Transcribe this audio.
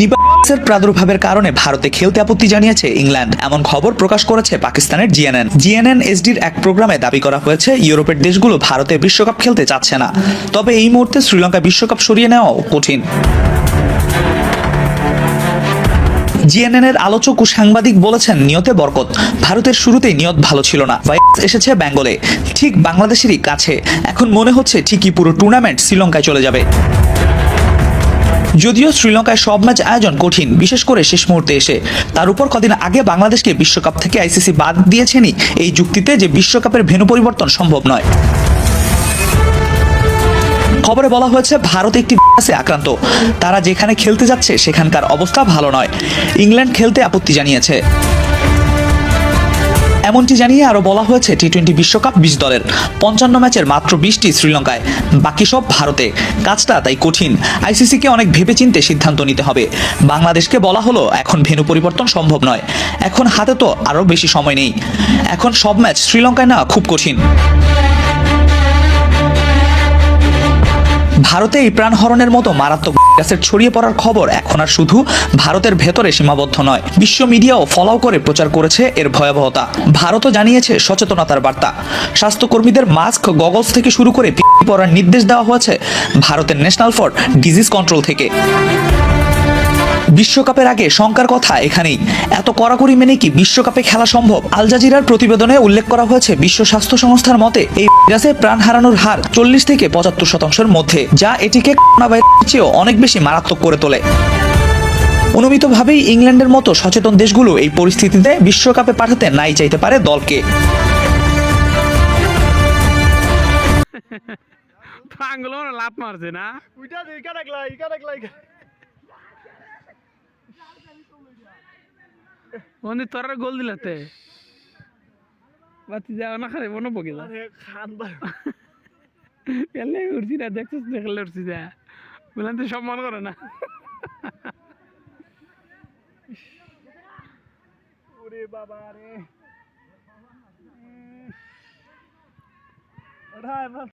নিপা ভাইরাসের প্রাদুর্ভাবের কারণে ভারতে খেলতে আপত্তি জানিয়েছে ইংল্যান্ড। এমন খবর প্রকাশ করেছে পাকিস্তানের জিএনএন। জিএনএন এসডির এক প্রোগ্রামে দাবি করা হয়েছে, ইউরোপের দেশগুলো ভারতে বিশ্বকাপ খেলতে চাচ্ছে না। তবে এই মুহূর্তে শ্রীলঙ্কা বিশ্বকাপ সরিয়ে নেওয়াও কঠিন। জিএনএন এর আলোচক ও সাংবাদিক বলেছেন, নিয়তে বরকত। ভারতের শুরুতেই নিয়ত ভালো ছিল না। ভাইরাস এসেছে বেঙ্গলে। ঠিক বাংলাদেশেরই কাছে। এখন মনে হচ্ছে ঠিকই পুরো টুর্নামেন্ট শ্রীলঙ্কায় চলে যাবে। যদিও শ্রীলঙ্কায় সব ম্যাচ আয়োজন কঠিন, বিশেষ করে শেষ মুহূর্তে এসে। তার উপর কদিন আগে বাংলাদেশকে বিশ্বকাপ থেকে আইসিসি বাদ দিয়েছেনই এই যুক্তিতে যে বিশ্বকাপের ভেনু পরিবর্তন সম্ভব নয়। খবরে বলা হয়েছে, ভারত একটি ভাইরাসে আক্রান্ত। তারা যেখানে খেলতে যাচ্ছে, সেখানকার অবস্থা ভালো নয়। ইংল্যান্ড খেলতে আপত্তি জানিয়েছে। এমনটি জানিয়ে আরও বলা হয়েছে টি টোয়েন্টি বিশ্বকাপ বিশ দলের। পঞ্চান্ন ম্যাচের মাত্র বিশটি শ্রীলঙ্কায়। বাকি সব ভারতে। কাজটা তাই কঠিন। আইসিসিকে অনেক ভেবেচিন্তে সিদ্ধান্ত নিতে হবে। বাংলাদেশকে বলা হলো, এখন ভেনু পরিবর্তন সম্ভব নয়। এখন হাতে তো আরও বেশি সময় নেই। এখন সব ম্যাচ শ্রীলঙ্কায় না খুব কঠিন। ভারতে এই প্রাণহরণের মতো মারাত্মক গ্যাসের ছড়িয়ে পড়ার খবর এখন আর শুধু ভারতের ভেতরে সীমাবদ্ধ নয়। বিশ্ব মিডিয়াও ফলাও করে প্রচার করেছে এর ভয়াবহতা। ভারতও জানিয়েছে সচেতনতার বার্তা। স্বাস্থ্যকর্মীদের মাস্ক, গগলস থেকে শুরু করে পরার নির্দেশ দেওয়া হয়েছে ভারতের ন্যাশনাল ফর ডিজিজ কন্ট্রোল থেকে। বিশ্বকাপের আগে শঙ্কার কথা এখানেই। এত কড়াকড়ি মেনে কি বিশ্বকাপে খেলা সম্ভব? আল জাজিরার প্রতিবেদনে উল্লেখ করা হয়েছে বিশ্ব স্বাস্থ্য সংস্থার মতে এই ভাইরাসে প্রাণ হারানোর হার চল্লিশ থেকে পঁচাত্তর শতাংশের মধ্যে যা এটিকে করোনা ভাইরাসের চেয়েও অনেক বেশি মারাত্মক করে তোলে। অনুমিতভাবেই ইংল্যান্ডের মতো সচেতন দেশগুলো এই পরিস্থিতিতে বিশ্বকাপে পাঠাতে নাই চাইতে পারে দলকে। পাঙ্গলো লাভ মারছে না? উইটা দে ইকা রাখলা ইকা রাখলা ইকা তোরা গোল দিলাতে বাতি যাও না খারে মনে পকে এলে উঠছি না দেখছিস দেখলে উঠছি যা বললাম তো সম্মান করে না। ওরে বাবা রে। ওটা